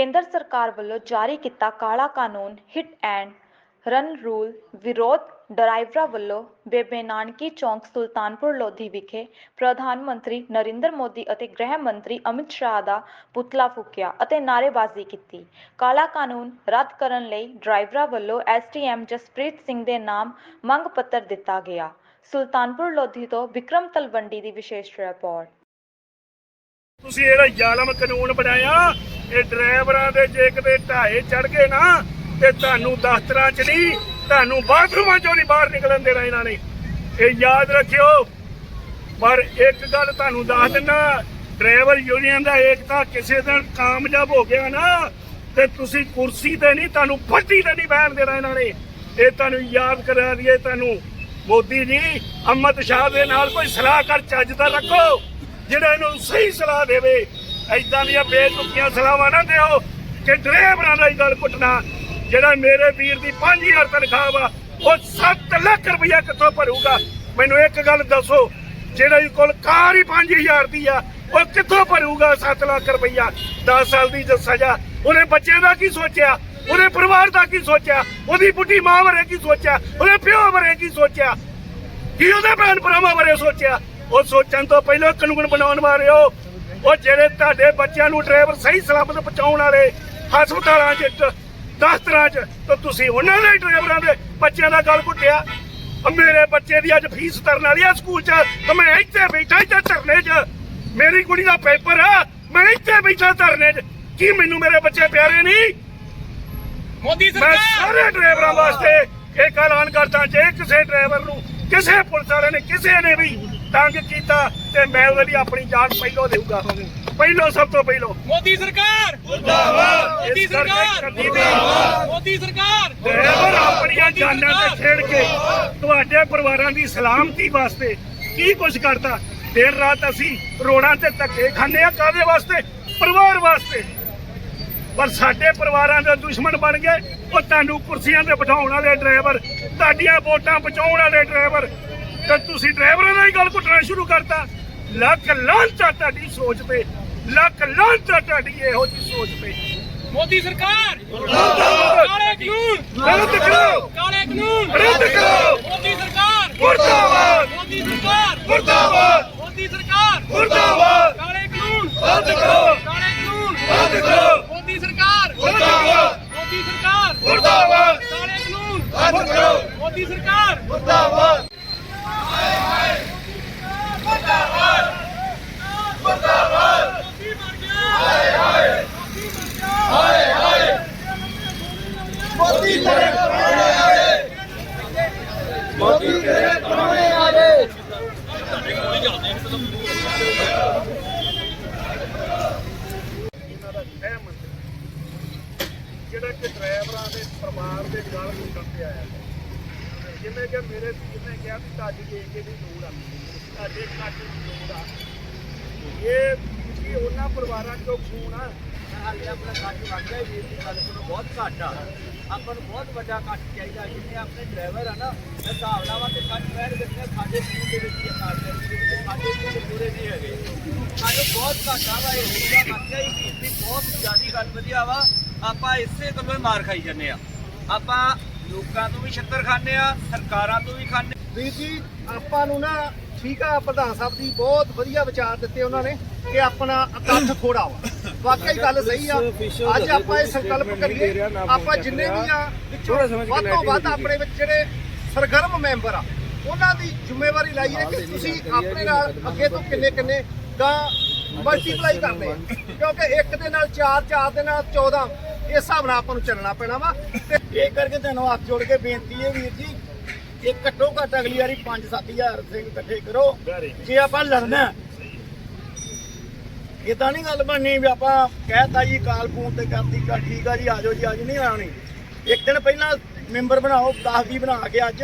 ਕੇਂਦਰ ਸਰਕਾਰ ਵੱਲੋਂ ਜਾਰੀ ਕੀਤਾ ਕਾਲਾ ਕਾਨੂੰਨ ਹਿੱਟ ਐਂਡ ਰਨ ਰੂਲ ਵਿਰੋਧ ਡਰਾਈਵਰਾਂ ਵੱਲੋਂ ਬੇਬੇ ਚੌਂਕ ਸੁਲਤਾਨਪੁਰ ਲੋਧੀ ਵਿਖੇ ਪ੍ਰਧਾਨ ਮੰਤਰੀ ਨਰਿੰਦਰ ਮੋਦੀ ਅਤੇ ਗ੍ਰਹਿ ਮੰਤਰੀ ਅਮਿਤ ਸ਼ਾਹ ਦਾ ਪੁਤਲਾ ਫੂਕਿਆ ਅਤੇ ਨਾਅਰੇਬਾਜ਼ੀ ਕੀਤੀ। ਕਾਲਾ ਕਾਨੂੰਨ ਰੱਦ ਕਰਨ ਲਈ ਡਰਾਈਵਰਾਂ ਵੱਲੋਂ ਐਸਟੀਐਮ ਜਸਪ੍ਰੀਤ ਸਿੰਘ ਦੇ ਨਾਮ ਮੰਗ ਪੱਤਰ ਦਿੱਤਾ ਗਿਆ। ਸੁਲਤਾਨਪੁਰ ਲੋਧੀ ਤੋਂ ਵਿਕਰਮ ਤਲਵੰਡੀ ਦੀ ਵਿਸ਼ੇਸ਼ ਰਿਪੋਰਟ। ਤੁਸੀਂ ਜਿਹੜਾ ਜ਼ਾਲਮ ਕਾਨੂੰਨ ਬਣਾਇਆ ਇਹ ਡਰਾਈਵਰਾਂ ਦੇ ਜੇ ਕਿਤੇ ਢਾਏ ਚੜ ਗਏ ਨਾ, ਤੇ ਤੁਹਾਨੂੰ ਦਫ਼ਤਰਾਂ 'ਚ ਨਹੀਂ, ਤੁਹਾਨੂੰ ਬਾਥਰੂਮਾਂ 'ਚੋਂ ਨਹੀਂ ਬਾਹਰ ਨਿਕਲਣ ਦੇਣਾ ਇਹਨਾਂ ਨੇ। ਇਹ ਯਾਦ ਰੱਖਿਓ, ਪਰ ਇੱਕ ਗੱਲ ਤੁਹਾਨੂੰ ਦੱਸ ਦਿੰਦਾ, ਡਰਾਈਵਰ ਯੂਨੀਅਨ ਦਾ ਏਕਤਾ ਕਿਸੇ ਦਿਨ ਕਾਮਯਾਬ ਹੋ ਗਿਆ ਨਾ, ਤੇ ਤੁਸੀਂ ਕੁਰਸੀ ਤੇ ਨਹੀਂ, ਤੁਹਾਨੂੰ ਫੱਟੀ ਤੇ ਨਹੀਂ ਬਹਿਣ ਦੇਣਾ ਇਹਨਾਂ ਨੇ। ਇਹ ਤੁਹਾਨੂੰ ਯਾਦ ਕਰਾ ਦਈਏ ਤੁਹਾਨੂੰ। ਮੋਦੀ ਜੀ ਅਮਤ ਸ਼ਾਹ ਦੇ ਨਾਲ ਕੋਈ ਸਲਾਹ ਕਰ ਚੱਜ ਦਾ ਰੱਖੋ, ਜਿਹੜਾ ਇਹਨੂੰ ਸਹੀ ਸਲਾਹ ਦੇਵੇ। ਐਦਾਂ ਦੀਆਂ ਬੇਤੁਕੀਆਂ ਸਲਾਹਾਂ ਨਾ ਦਿਓ ਕਿ ਡਰਾਈਵਰਾਂ ਦਾ ਹੀ ਗੱਲ ਕੁੱਟਣਾ ਜਿਹੜਾ ਮੇਰੇ ਵੀਰ ਦੀ 5000 ਤਨਖਾਹ ਵਾ, ਉਹ 7 ਲੱਖ ਰੁਪਇਆ ਕਿੱਥੋਂ ਭਰੂਗਾ? ਮੈਨੂੰ ਇੱਕ ਗੱਲ ਦੱਸੋ, ਜਿਹੜਾ ਇਹ ਕੋਲ ਕਾਰ ਹੀ 5000 ਦੀ ਆ, ਉਹ ਕਿੱਥੋਂ ਭਰੂਗਾ 7 ਲੱਖ ਰੁਪਇਆ 10 ਸਾਲ ਦੀ ਜੋ ਸਜ਼ਾ। ਉਹਨੇ ਬੱਚੇ ਦਾ ਕੀ ਸੋਚਿਆ? ਉਹਦੇ ਪਰਿਵਾਰ ਦਾ ਕੀ ਸੋਚਿਆ? ਉਹਦੀ ਬੁੱਢੀ ਮਾਂ ਬਾਰੇ ਕੀ ਸੋਚਿਆ? ਉਹਦੇ ਪਿਓ ਬਾਰੇ ਕੀ ਸੋਚਿਆ? ਕੀ ਉਹਦੇ ਭੈਣ ਭਰਾਵਾਂ ਬਾਰੇ ਸੋਚਿਆ? ਉਹ ਸੋਚਣ ਤੋਂ ਪਹਿਲਾਂ ਕਾਨੂੰਨ ਬਣਾਉਣ ਵਾਲੇ ਹੋ। ਉਹ ਜਿਹੜੇ ਤੁਹਾਡੇ ਬੱਚਿਆਂ ਨੂੰ ਡਰਾਈਵਰ ਸਹੀ ਸਲਾਮਤ ਪਹੁੰਚਾਉਣ ਵਾਲੇ ਹਸਪਤਾਲਾਂ 'ਚ ਦਫ਼ਤਰਾਂ 'ਚ ਤਾਂ ਤੁਸੀਂ ਉਹਨਾਂ ਦੇ ਡਰਾਈਵਰਾਂ ਦੇ ਬੱਚਿਆਂ ਦਾ ਗੱਲ ਘੁੱਟਿਆ। ਮੇਰੇ ਬੱਚੇ ਦੀ ਅੱਜ ਫੀਸ ਤਰਨ ਵਾਲੀ ਆ ਸਕੂਲ 'ਚ ਤਾਂ ਮੈਂ ਇੱਥੇ ਬੈਠਾ ਇੱਥੇ ਧਰਨੇ 'ਚ। ਮੇਰੀ ਕੁੜੀ ਦਾ ਪੇਪਰ ਆ ਮੈਂ ਇੱਥੇ ਬੈਠਾ ਧਰਨੇ 'ਚ। ਕੀ ਮੈਨੂੰ ਮੇਰੇ ਬੱਚੇ ਪਿਆਰੇ ਨਹੀਂ? ਮੋਦੀ ਮੈਂ ਸਰਕਾਰ! ਸਾਰੇ ਡਰਾਈਵਰਾਂ ਵਾਸਤੇ ਇੱਕ ਐਲਾਨ ਕਰਦਾ ਜੇ ਕਿਸੇ ਡਰਾਈਵਰ ਨੂੰ ਕਿਸੇ ਪੁਲਿਸ ਵਾਲੇ ਨੇ ਕਿਸੇ ਨੇ ਵੀ ਤੰਗ ਕੀਤਾ ਤੇ ਮੈਂ ਉਹਦੇ ਲਈ ਆਪਣੀ ਜਾਨ ਪਹਿਲੋਂ ਦੇਊਗਾ। ਪਹਿਲੋਂ ਸਭ ਤੋਂ ਪਹਿਲੋਂ। ਮੋਦੀ ਸਰਕਾਰ! ਮੁਰਦਾਬਾਦ ਮੋਦੀ ਸਰਕਾਰ! ਵੀ ਮੋਦੀ ਸਰਕਾਰ! ਡਰਾਈਵਰ ਆਪਣੀਆਂ ਜਾਨਾਂ ਤੇ ਖੇਡ ਕੇ ਤੁਹਾਡੇ ਪਰਿਵਾਰਾਂ ਦੀ ਸਲਾਮਤੀ ਵਾਸਤੇ ਕੀ ਕੁਝ ਕਰਦਾ ਦਿਨ ਰਾਤ ਅਸੀਂ ਰੋਡਾਂ ਤੇ ਧੱਕੇ ਖਾਂਦੇ ਆ ਕਾਦੇ ਵਾਸਤੇ? ਪਰਿਵਾਰ ਵਾਸਤੇ। ਪਰ ਸਾਡੇ ਪਰਿਵਾਰਾਂ ਦੇ ਦੁਸ਼ਮਣ ਬਣ ਗਏ। ਉਹ ਤੁਹਾਨੂੰ ਕੁਰਸੀਆਂ ਤੇ ਬਿਠਾਉਣ ਵਾਲੇ ਡਰਾਈਵਰ ਤੁਹਾਡੀਆਂ ਵੋਟਾਂ ਬਚਾਉਣ ਵਾਲੇ ਡਰਾਈਵਰ। ਤੇ ਤੁਸੀਂ ਡਰਾਈਵਰਾਂ ਨਾਲ ਹੀ ਗੱਲ ਘੁੱਟਣਾ ਸ਼ੁਰੂ ਕਰਤਾ। ਲੱਖ ਲਾਂਚਾ ਤੁਹਾਡੀ ਸੋਚ ਤੇ ਲੱਖ ਲਾਂਚਾ ਤੁਹਾਡੀ ਇਹੋ ਜਿਹੀ ਸੋਚ ਤੇ। ਮੋਦੀ ਸਰਕਾਰ! ਕਾਲੇ ਕਾਨੂੰਨ! ਰੱਦ ਕਰੋ! ਕਾਲੇ ਕਾਨੂੰਨ! ਰੱਦ ਕਰੋ! ਮੋਦੀ ਸਰਕਾਰ! ਮੁਰਦਾਬਾਦ! ਮੋਦੀ ਸਰਕਾਰ! ਮੁਰਦਾਬਾਦ! ਮੋਦੀ ਸਰਕਾਰ! ਮੁਰਦਾਬਾਦ! ਕਾਲੇ ਕਾਨੂੰਨ! ਰੱਦ ਕਰੋ! ਕਾਲੇ ਕਾਨੂੰਨ! ਰੱਦ ਕਰੋ! ਮੋਦੀ ਸਰਕਾਰ ਮੁਰਦਾਬਾਦ। ਮੋਦੀ ਸਰਕਾਰ। ਮੁਰਦਾਬਾਦ। ਕਾਲੇ ਕਾਨੂੰਨ। ਰੱਦ ਕਰੋ। ਮੋਦੀ ਸਰਕਾਰ। ਮੁਰਦਾਬਾਦ ਮੋਦੀ ਮਰ ਗਿਆ ਹਾਏ ਹਾਏ ਇਹਨਾਂ ਦਾ ਇਹ ਮੰਤਰੀ ਜਿਹੜਾ ਕਿ ਡਰਾਈਵਰਾਂ ਦੇ ਪਰਿਵਾਰ ਦੇ ਨਾਲ ਗੁੰਡਣ ਤੇ ਆਇਆ ਜਿਵੇਂ ਕਿ ਮੇਰੇ ਵੀਰ ਨੇ ਕਿਹਾ ਵੀ ਤੁਹਾਡੀ ਏਕੇ ਦੀ ਲੋੜ ਆ। ਤੁਹਾਡੇ ਕੱਟ ਦੀ ਲੋੜ ਆ। ਇਹ ਕੀ ਉਹਨਾਂ ਪਰਿਵਾਰਾਂ ਚੋਂ ਖੂਨ ਆ। ਹਾਲੇ ਆਪਣਾ ਕੱਟ ਲੱਗ ਗਿਆ ਵੀਰ ਦੀ ਗੱਲ ਸੁਣੋ ਬਹੁਤ ਘੱਟ ਆ। ਆਪਾਂ ਨੂੰ ਬਹੁਤ ਵੱਡਾ ਕੱਟ ਚਾਹੀਦਾ। ਜਿਵੇਂ ਆਪਣੇ ਡਰਾਈਵਰ ਆ ਨਾ, ਮੈਂ ਹਿਸਾਬ ਲਾਵਾਂ ਤੇ ਕੱਟ ਬੈਠ ਦਿੱਤੇ ਸਾਡੇ ਸਕੂਲ ਦੇ ਵਿੱਚ ਇਹ ਕਾਰ ਸਾਡੇ ਸਕੂਲ ਪੂਰੇ ਨਹੀਂ ਹੈਗੇ। ਸਾਡੇ ਬਹੁਤ ਘਾਟਾ ਵਾ, ਇਹ ਹੁੰਦਾ ਕੱਟਿਆ ਹੀ ਵੀਰ ਬਹੁਤ ਜ਼ਿਆਦਾ ਗੱਲ ਵਧੀਆ ਵਾ। ਆਪਾਂ ਇਸੇ ਗੱਲੋਂ ਹੀ ਮਾਰ ਖਾਈ ਜਾਂਦੇ ਆ। ਆਪਾਂ ਲੋਕਾਂ ਤੋਂ ਵੀ ਛੱਤਰ ਖਾਂਦੇ ਆ ਸਰਕਾਰਾਂ ਤੋਂ ਵੀ ਖਾਂਦੇ ਵੀਰ ਜੀ ਆਪਾਂ ਨੂੰ ਨਾ ਠੀਕ ਆ ਪ੍ਰਧਾਨ ਸਾਹਿਬ ਦੀ ਬਹੁਤ ਵਧੀਆ ਵਿਚਾਰ ਦਿੱਤੇ ਉਹਨਾਂ ਨੇ ਕਿ ਆਪਣਾ ਇਕੱਠ ਥੋੜਾ ਵਾ। ਵਾਕਈ ਗੱਲ ਸਹੀ ਆ। ਅੱਜ ਆਪਾਂ ਇਹ ਸੰਕਲਪ ਕਰੀਏ ਆਪਾਂ ਜਿੰਨੇ ਵੀ ਆ ਵਿੱਚੋਂ ਵੱਧ ਤੋਂ ਵੱਧ ਆਪਣੇ ਵਿੱਚ ਜਿਹੜੇ ਸਰਗਰਮ ਮੈਂਬਰ ਆ ਉਹਨਾਂ ਦੀ ਜ਼ਿੰਮੇਵਾਰੀ ਲਾਈਏ ਕਿ ਤੁਸੀਂ ਆਪਣੇ ਨਾਲ ਅੱਗੇ ਤੋਂ ਕਿੰਨੇ ਕਿੰਨੇ ਗਾਂ ਮਲਟੀਪਲਾਈ ਕਰਨੇ ਆ। ਕਿਉਂਕਿ ਇੱਕ ਦੇ ਨਾਲ 4 4 ਦੇ ਨਾਲ 14 ਇਸ ਹਿਸਾਬ ਨਾਲ ਆਪਾਂ ਨੂੰ ਚੱਲਣਾ ਪੈਣਾ ਵਾ। ਤੇ ਇਹ ਕਰਕੇ ਤੁਹਾਨੂੰ ਹੱਥ ਜੋੜ ਕੇ ਬੇਨਤੀ ਹੈ ਵੀਰ ਜੀ, ਇਹ ਘੱਟੋ ਘੱਟ ਅਗਲੀ ਵਾਰੀ 5-7000 ਸਿੰਘ ਇਕੱਠੇ ਕਰੋ। ਜੇ ਆਪਾਂ ਲੜਨਾ ਇਦਾਂ ਨਹੀਂ ਗੱਲ ਬਣਨੀ ਵੀ ਆਪਾਂ ਕਹਿਤਾ ਜੀ, ਕਾਲ ਫੋਨ ਤੇ ਕਰਦੀ ਕਾ ਠੀਕ ਆ ਜੀ ਆਜੋ ਜੀ ਅੱਜ ਨਹੀਂ ਆਉਣੀ। ਇੱਕ ਦਿਨ ਪਹਿਲਾਂ ਮੈਂਬਰ ਬਣਾਓ 10 20 ਬਣਾ ਕੇ ਅੱਜ,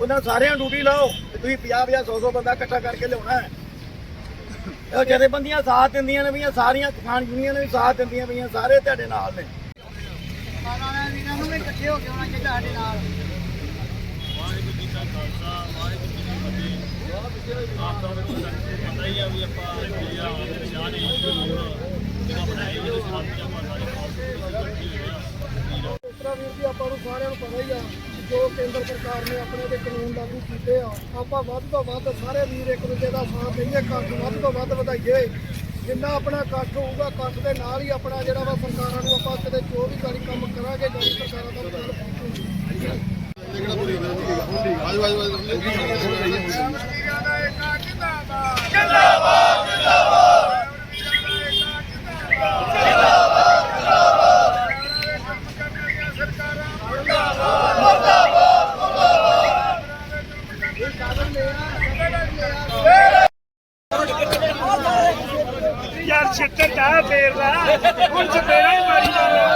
ਉਹਨਾਂ ਸਾਰਿਆਂ ਡਿਊਟੀ ਲਾਓ, ਤੇ ਤੁਸੀਂ 50 50 100 100 ਬੰਦਾ ਇਕੱਠਾ ਕਰਕੇ ਲਿਆਉਣਾ ਹੈ। ਇਹ ਜਿਹੜੇ ਸਾਥ ਦਿੰਦੀਆਂ ਨੇ ਵੀ, ਸਾਰੀਆਂ ਕਿਸਾਨ ਯੂਨੀਅਨ ਵੀ ਸਾਥ ਦਿੰਦੀਆਂ ਪਈਆਂ, ਸਾਰੇ ਤੁਹਾਡੇ ਨਾਲ ਨੇ। ਸਾਰਿਆਂ ਵੀਰਾਂ ਨੂੰ ਵੀ ਇਕੱਠੇ ਹੋ ਕੇ ਆਉਣਾ ਚਾਹੀਦਾ ਸਾਡੇ ਨਾਲ ਆਪ ਦਾ ਪਤਾ ਹੀ ਆ ਵੀ ਆਪਾਂ ਜਿਹੜਾ ਸ਼ਾਹ ਨੇ ਆਪਣਾ ਇਹ ਜਿਹੜਾ ਸਾਥ ਆਪਾਂ ਸਾਰੇ ਤਾਂ ਵੀਰ ਜੀ ਆਪਾਂ ਨੂੰ ਸਾਰਿਆਂ ਨੂੰ ਪਤਾ ਹੀ ਆ ਜੋ ਕੇਂਦਰ ਸਰਕਾਰ ਨੇ ਆਪਣੇ ਤੇ ਕਾਨੂੰਨ ਲਾਗੂ ਕੀਤੇ ਆ ਆਪਾਂ ਵੱਧ ਤੋਂ ਵੱਧ ਸਾਰੇ ਵੀਰ ਇੱਕ ਦੂਜੇ ਦਾ ਸਾਥ ਦੇਈਏ ਇਕੱਠ ਵੱਧ ਤੋਂ ਵੱਧ ਵਧਾਈਏ। ਜਿੰਨਾ ਆਪਣਾ ਇਕੱਠ ਹੋਊਗਾ, ਇਕੱਠ ਦੇ ਨਾਲ ਹੀ ਆਪਣਾ ਜਿਹੜਾ ਵਾ ਸਰਕਾਰਾਂ ਨੂੰ ਆਪਾਂ ਕਿਤੇ ਜੋ ਵੀ ਗਾੜੀ ਕੰਮ ਕਰਾਂਗੇ ਗਾੜੀ ਸਰਕਾਰਾਂ ਦਾ ਫਲ ਪਹੁੰਚੂਗੀ ਯਾਰ ਛਿੱਤਰ ਦਾ ਫੇਰ ਹੁਣ ਚਪੇੜਾ ਹੀ ਮਾਰੀ ਜਾਣਾ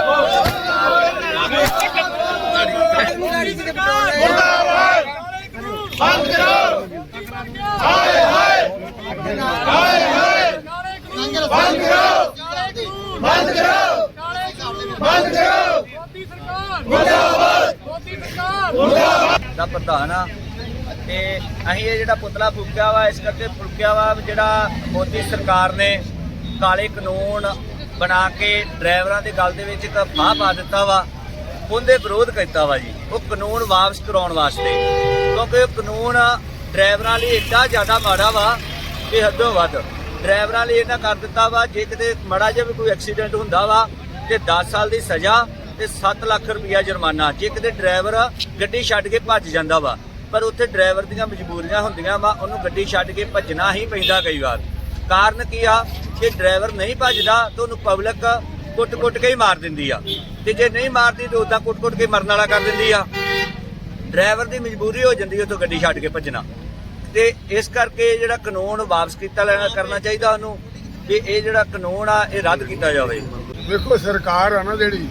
ਮੋਦੀ ਸਰਕਾਰ ਮੁਰਦਾਬਾਦ ਮੋਦੀ ਦਾ ਪ੍ਰਧਾਨ ਆ। ਤੇ ਅਸੀਂ ਇਹ ਜਿਹੜਾ ਪੁਤਲਾ ਫੂਕਿਆ ਵਾ, ਇਸ ਕਰਕੇ ਫੂਕਿਆ ਵਾ ਜਿਹੜਾ ਮੋਦੀ ਸਰਕਾਰ ਨੇ ਕਾਲੇ ਕਾਨੂੰਨ ਬਣਾ ਕੇ ਡਰਾਈਵਰਾਂ ਦੇ ਗੱਲ ਦੇ ਵਿੱਚ ਇੱਕ ਫਾਹ ਪਾ ਦਿੱਤਾ ਵਾ, ਉਹਦੇ ਵਿਰੋਧ ਕੀਤਾ ਵਾ ਜੀ। ਉਹ ਕਾਨੂੰਨ ਵਾਪਸ ਕਰਾਉਣ ਵਾਸਤੇ। ਕਿਉਂਕਿ ਉਹ ਕਾਨੂੰਨ ਡਰਾਈਵਰਾਂ ਲਈ ਇੰਨਾ ਜ਼ਿਆਦਾ ਮਾੜਾ ਵਾ ਕਿ ਹੱਦੋਂ ਵੱਧ। ਡਰਾਈਵਰਾਂ ਲਈ ਇਹਨਾਂ ਕਰ ਦਿੱਤਾ ਵਾ, ਜੇ ਕਿਤੇ ਮਾੜਾ ਜਿਹਾ ਵੀ ਕੋਈ ਐਕਸੀਡੈਂਟ ਹੁੰਦਾ ਵਾ, ਤੇ 10 ਸਾਲ ਦੀ ਸਜ਼ਾ ਤੇ 7 ਲੱਖ ਰੁਪਇਆ ਜੁਰਮਾਨਾ। ਜੇ ਕਿਤੇ ਡਰਾਈਵਰ ਗੱਡੀ ਛੱਡ ਕੇ ਭੱਜ ਜਾਂਦਾ ਵਾ, ਪਰ ਉੱਥੇ ਡਰਾਈਵਰ ਦੀਆਂ ਮਜਬੂਰੀਆਂ ਹੁੰਦੀਆਂ ਵਾ, ਉਹਨੂੰ ਗੱਡੀ ਛੱਡ ਕੇ ਭੱਜਣਾ ਹੀ ਪੈਂਦਾ ਕਈ ਵਾਰ। ਕਾਰਨ ਕੀ ਆ? ਜੇ ਡਰਾਈਵਰ ਨਹੀਂ ਭੱਜਦਾ ਤਾਂ ਉਹਨੂੰ ਪਬਲਿਕ ਕੁੱਟ-ਕੁੱਟ ਕੇ ਹੀ ਮਾਰ ਦਿੰਦੀ ਆ। ਤੇ ਜੇ ਨਹੀਂ ਮਾਰਦੀ ਤਾਂ ਉਦਾਂ ਕੁੱਟ-ਕੁੱਟ ਕੇ ਮਰਨ ਵਾਲਾ ਕਰ ਦਿੰਦੀ ਆ। ਡਰਾਈਵਰ ਦੀ ਮਜਬੂਰੀ ਹੋ ਜਾਂਦੀ ਹੈ ਗੱਡੀ ਛੱਡ ਕੇ ਭੱਜਣਾ। ਤੇ ਇਸ ਕਰਕੇ ਜਿਹੜਾ ਕਾਨੂੰਨ ਵਾਪਸ ਕੀਤਾ ਲੈਣਾ ਕਰਨਾ ਚਾਹੀਦਾ ਉਹਨੂੰ, ਵੀ ਇਹ ਜਿਹੜਾ ਕਾਨੂੰਨ ਆ, ਇਹ ਰੱਦ ਕੀਤਾ ਜਾਵੇ। ਵੇਖੋ, ਸਰਕਾਰ ਆ ਨਾ ਜਿਹੜੀ,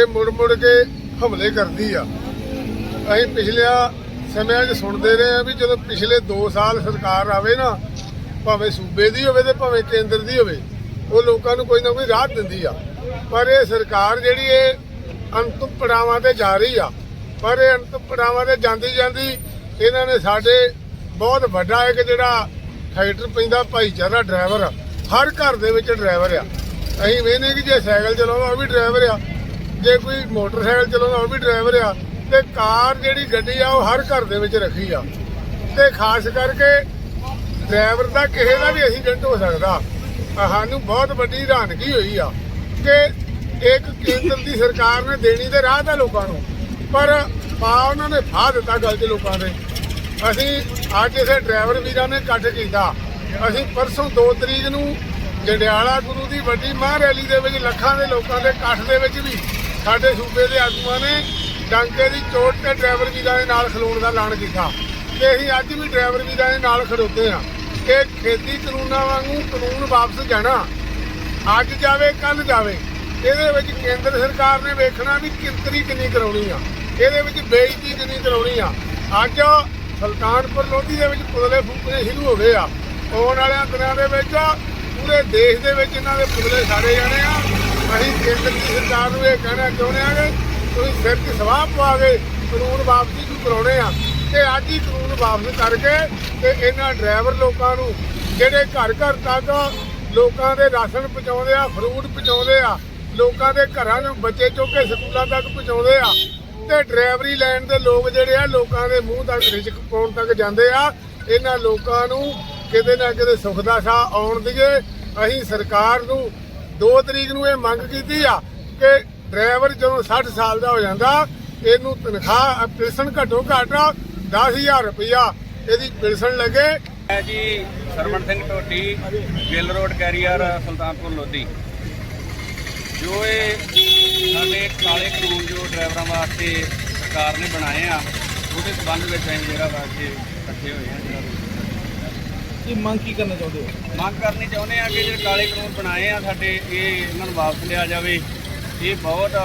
ਇਹ ਮੁੜ ਮੁੜ ਕੇ ਹਮਲੇ ਕਰਦੀ ਆ। ਅਸੀਂ ਪਿਛਲਿਆਂ ਸਮਿਆਂ 'ਚ ਸੁਣਦੇ ਰਹੇ ਆ ਵੀ ਜਦੋਂ ਪਿਛਲੇ 2 ਸਾਲ ਸਰਕਾਰ ਆਵੇ ਨਾ ਭਾਵੇਂ ਸੂਬੇ ਦੀ ਹੋਵੇ ਤੇ ਭਾਵੇਂ ਕੇਂਦਰ ਦੀ ਹੋਵੇ, ਉਹ ਲੋਕਾਂ ਨੂੰ ਕੋਈ ਨਾ ਕੋਈ ਰਾਹਤ ਦਿੰਦੀ ਆ। ਪਰ ਇਹ ਸਰਕਾਰ ਜਿਹੜੀ ਇਹ ਅੰਤਮ ਪੜਾਵਾਂ ਤੇ ਜਾ ਰਹੀ ਆ, ਪਰ ਇਹ ਅੰਤਮ ਪੜਾਵਾਂ ਤੇ ਜਾਂਦੀ ਜਾਂਦੀ ਇਹਨਾਂ ਨੇ ਸਾਡੇ ਬਹੁਤ ਵੱਡਾ ਇੱਕ ਜਿਹੜਾ ਫੈਕਟਰ ਪੈਂਦਾ, ਭਾਈਚਾਰਾ ਡਰਾਈਵਰ ਆ। ਹਰ ਘਰ ਦੇ ਵਿੱਚ ਡਰਾਈਵਰ ਆ। ਅਸੀਂ ਵੇਖਦੇ ਕਿ ਜੇ ਸਾਈਕਲ ਚਲਾਉਂਦਾ ਉਹ ਵੀ ਡਰਾਈਵਰ ਆ। ਜੇ ਕੋਈ ਮੋਟਰਸਾਈਕਲ ਚਲਾਉਂਦਾ ਉਹ ਵੀ ਡਰਾਈਵਰ ਆ। ਤੇ ਕਾਰ ਜਿਹੜੀ ਗੱਡੀ ਆ, ਉਹ ਹਰ ਘਰ ਦੇ ਵਿੱਚ ਰੱਖੀ ਆ। ਤੇ ਖਾਸ ਕਰਕੇ ਡਰਾਈਵਰ ਦਾ ਕਿਸੇ ਦਾ ਵੀ ਐਕਸੀਡੈਂਟ ਹੋ ਸਕਦਾ। ਸਾਨੂੰ ਬਹੁਤ ਵੱਡੀ ਹੈਰਾਨਗੀ ਹੋਈ ਆ ਕਿ ਇੱਕ ਕੇਂਦਰ ਦੀ ਸਰਕਾਰ ਨੇ ਦੇਣੀ ਤੇ ਰਾਹ ਦਾ ਲੋਕਾਂ ਨੂੰ, ਪਰ ਪਾ ਉਹਨਾਂ ਨੇ ਫਾਹ ਦਿੱਤਾ ਗੱਲ 'ਚ ਲੋਕਾਂ ਦੇ ਅਸੀਂ ਅੱਜ ਇਸੇ ਡਰਾਈਵਰ ਵੀਰਾਂ ਨੇ ਇਕੱਠ ਕੀਤਾ। ਅਸੀਂ ਪਰਸੋਂ 2 ਤਰੀਕ ਨੂੰ ਜੰਡਿਆਲਾ ਗੁਰੂ ਦੀ ਵੱਡੀ ਮਹਾਂ ਰੈਲੀ ਦੇ ਵਿੱਚ ਲੱਖਾਂ ਦੇ ਲੋਕਾਂ ਦੇ ਇਕੱਠ ਦੇ ਵਿੱਚ ਵੀ ਸਾਡੇ ਸੂਬੇ ਦੇ ਆਗੂਆਂ ਨੇ ਡਾਂਕੇ ਦੀ ਚੋਟ ਤੇ ਡਰਾਈਵਰ ਵੀਰਾਂ ਦੇ ਨਾਲ ਖਲੋਣ ਦਾ ਐਲਾਨ ਕੀਤਾ। ਤੇ ਅਸੀਂ ਅੱਜ ਵੀ ਡਰਾਈਵਰ ਵੀਰਾਂ ਦੇ ਨਾਲ ਖੜੋਤੇ ਆ ਕਿ ਖੇਤੀ ਕਾਨੂੰਨਾਂ ਵਾਂਗੂ ਕਾਨੂੰਨ ਵਾਪਸ ਜਾਣਾ ਅੱਜ ਜਾਵੇ ਕੱਲ ਜਾਵੇ। ਇਹਦੇ ਵਿੱਚ ਕੇਂਦਰ ਸਰਕਾਰ ਨੇ ਵੇਖਣਾ ਵੀ ਕਿੰਤਰੀ ਕਿੰਨੀ ਕਰਾਉਣੀ ਆ। ਇਹਦੇ ਵਿੱਚ ਬੇਇੱਜ਼ਤੀ ਕਿੰਨੀ ਕਰਾਉਣੀ ਆ। ਅੱਜ ਸੁਲਤਾਨਪੁਰ ਲੋਧੀ ਦੇ ਵਿੱਚ ਪੁਤਲੇ ਫੂਕਣੇ ਸ਼ੁਰੂ ਹੋ ਗਏ ਆ। ਆਉਣ ਵਾਲਿਆਂ ਦਿਨਾਂ ਦੇ ਵਿੱਚ, ਪੂਰੇ ਦੇਸ਼ ਦੇ ਵਿੱਚ ਇਹਨਾਂ ਦੇ ਪੁਤਲੇ ਸਾੜੇ ਜਾਣੇ ਆ। ਅਸੀਂ ਕੇਂਦਰ ਦੀ ਸਰਕਾਰ ਨੂੰ ਇਹ ਕਹਿਣਾ ਚਾਹੁੰਦੇ ਆ ਕਿ ਤੁਸੀਂ ਸਿਰ 'ਚ ਸਵਾਹ ਪਵਾ ਕੇ ਕਾਨੂੰਨ ਵਾਪਸੀ ਨੂੰ ਕਰਾਉਣੇ ਆ। ਤੇ ਅੱਜ ਹੀ ਕਾਨੂੰਨ ਵਾਪਸ ਕਰਕੇ ਤੇ ਇਹਨਾਂ ਡਰਾਈਵਰ ਲੋਕਾਂ ਨੂੰ, ਜਿਹੜੇ ਘਰ ਘਰ ਤੱਕ ਲੋਕਾਂ ਦੇ ਰਾਸ਼ਨ ਪਹੁੰਚਾਉਂਦੇ ਆ ਫਰੂਟ ਪਹੁੰਚਾਉਂਦੇ ਆ, ਲੋਕਾਂ ਦੇ ਘਰਾਂ ਨੂੰ ਬੱਚੇ ਚੁੱਕ ਕੇ ਸਕੂਲਾਂ ਤੱਕ ਪਹੁੰਚਾਉਂਦੇ ਆ ਤੇ ਡਰਾਈਵਰੀ ਲੈਣ ਦੇ ਲੋਕ ਜਿਹੜੇ ਆ, ਲੋਕਾਂ ਦੇ ਮੂੰਹ ਤੱਕ ਰਿਜਕ ਪਾਉਣ ਤੱਕ ਜਾਂਦੇ ਆ, ਇਹਨਾਂ ਲੋਕਾਂ ਨੂੰ ਕਿਤੇ ਨਾ ਕਿਤੇ ਸੁੱਖ ਦਾ ਸਾਹ ਆਉਣ ਦੀਏ। ਅਸੀਂ ਸਰਕਾਰ ਨੂੰ 2 ਤਰੀਕ ਨੂੰ ਇਹ ਮੰਗ ਕੀਤੀ ਆ ਕਿ ਡਰਾਈਵਰ ਜਦੋਂ 60 ਸਾਲ ਦਾ ਹੋ ਜਾਂਦਾ, ਇਹਨੂੰ ਤਨਖਾਹ ਪੈਨਸ਼ਨ ਘੱਟੋ ਘੱਟ 10000 ਰੁਪਇਆ ਇਹਦੀ ਪੈਨਸ਼ਨ ਲੱਗੇ। ਹੈ ਜੀ ਸਰਵਣ ਸਿੰਘ ਟੋਟੀ ਗਿੱਲ ਰੋਡ ਕੈਰੀਅਰ ਸੁਲਤਾਨਪੁਰ ਲੋਧੀ। ਜੋ ਇਹ ਸਾਡੇ ਕਾਲੇ ਕਾਨੂੰਨ ਜੋ ਡਰਾਈਵਰਾਂ ਵਾਸਤੇ ਸਰਕਾਰ ਨੇ ਬਣਾਏ ਆ ਉਹਦੇ ਸੰਬੰਧ ਵਿੱਚ ਅਸੀਂ ਜਿਹੜਾ ਵਾਸਤੇ ਇਕੱਠੇ ਹੋਏ ਆ ਜਿਹੜਾ ਕੀ ਮੰਗ ਕੀ ਕਰਨਾ ਚਾਹੁੰਦੇ ਹੋ? ਮੰਗ ਕਰਨੀ ਚਾਹੁੰਦੇ ਆ ਕਿ ਜਿਹੜੇ ਕਾਲੇ ਕਾਨੂੰਨ ਬਣਾਏ ਆ ਸਾਡੇ ਇਹ ਇਹਨਾਂ ਨੂੰ ਵਾਪਸ ਲਿਆ ਜਾਵੇ। ਇਹ ਬਹੁਤ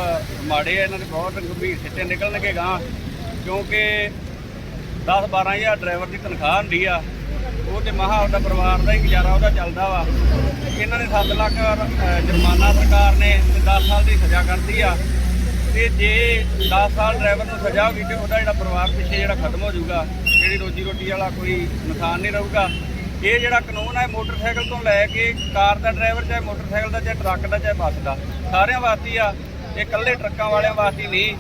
ਮਾੜੇ ਆ ਇਹਨਾਂ ਦੇ ਬਹੁਤ ਗੰਭੀਰ ਸਿੱਟੇ ਨਿਕਲਣਗੇ ਗਾਂ ਕਿਉਂਕਿ 10 12000 ਡਰਾਈਵਰ ਦੀ ਤਨਖਾਹ ਹੁੰਦੀ ਆ। ਉਹ ਤੇ ਮਹਾ ਉਹਦਾ ਪਰਿਵਾਰ ਦਾ ਹੀ ਗੁਜ਼ਾਰਾ ਉਹਦਾ ਚੱਲਦਾ ਵਾ। ਇਹਨਾਂ ਨੇ 7 ਲੱਖ ਜੁਰਮਾਨਾ ਸਰਕਾਰ ਨੇ ਤੇ 10 ਸਾਲ ਦੀ ਸਜ਼ਾ ਕਰਦੀ ਆ। ਤੇ ਜੇ 10 ਸਾਲ ਡਰਾਈਵਰ ਨੂੰ ਸਜ਼ਾ ਹੋਗੀ ਤੇ ਉਹਦਾ ਜਿਹੜਾ ਪਰਿਵਾਰ ਪਿੱਛੇ ਜਿਹੜਾ ਖਤਮ ਹੋ ਜਾਊਗਾ, ਜਿਹੜੀ ਰੋਜੀ ਰੋਟੀ ਵਾਲਾ ਕੋਈ ਨੁਕਸਾਨ ਨਹੀਂ ਰਹੂਗਾ। ਇਹ ਜਿਹੜਾ ਕਾਨੂੰਨ ਹੈ ਮੋਟਰਸਾਈਕਲ ਤੋਂ ਲੈ ਕੇ ਕਾਰ ਦਾ ਡਰਾਈਵਰ ਚਾਹੇ ਮੋਟਰਸਾਈਕਲ ਦਾ, ਚਾਹੇ ਟਰੱਕ ਦਾ, ਚਾਹੇ ਬੱਸ ਦਾ, ਸਾਰਿਆਂ ਵਾਸਤੇ ਆ। ਇਹ ਇਕੱਲੇ ਟਰੱਕਾਂ ਵਾਲਿਆਂ ਵਾਸਤੇ ਨਹੀਂ।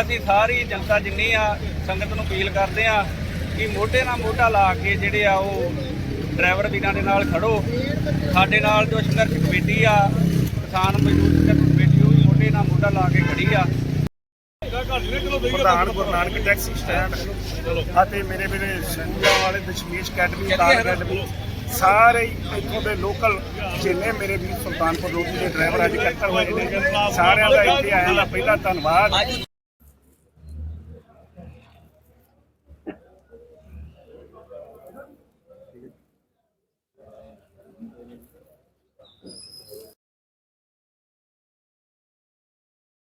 ਅਸੀਂ ਸਾਰੀ ਜਨਤਾ ਜਿੰਨੀ ਆ ਸੰਗਤ ਨੂੰ ਅਪੀਲ ਕਰਦੇ ਆ ਕਿ ਮੋਢੇ ਨਾਲ ਮੋਢਾ ਲਾ ਕੇ ਜਿਹੜੇ ਆ ਉਹ ਡਰਾਈਵਰ ਵੀਰਾਂ ਦੇ ਨਾਲ ਖੜੋ। ਸਾਡੇ ਨਾਲ ਜੋ ਸੰਘਰਸ਼ ਕਮੇਟੀ ਆ ਕਿਸਾਨ ਮਜ਼ਦੂਰ ਸੰਘਰਸ਼ ਕਮੇਟੀ ਉਹ ਵੀ ਮੋਢੇ ਨਾਲ ਮੋਢਾ ਲਾ ਕੇ ਖੜੀ ਆ। ਪ੍ਰਧਾਨ ਗੁਰੂ ਨਾਨਕ ਟੈਕਸੀ ਸਟੈਂਡ ਅਤੇ ਮੇਰੇ ਮੇਰੇ ਸਕੂਲਾਂ ਵਾਲੇ ਦਸ਼ਮੇਸ਼ ਅਕੈਡਮੀ ਸਟਾਰ ਅਕੈਡਮੀ। ਸਾਰੇ ਇੱਥੋਂ ਦੇ ਲੋਕਲ ਜਿੰਨੇ ਮੇਰੇ ਵੀਰ ਸੁਲਤਾਨਪੁਰ ਲੋਕ ਦੇ ਡਰਾਈਵਰ ਅੱਜ ਇਕੱਤਰ ਹੋਏ ਨੇ, ਸਾਰਿਆਂ ਦਾ ਇੱਥੇ ਆਇਆਂ ਦਾ ਪਹਿਲਾ ਧੰਨਵਾਦ।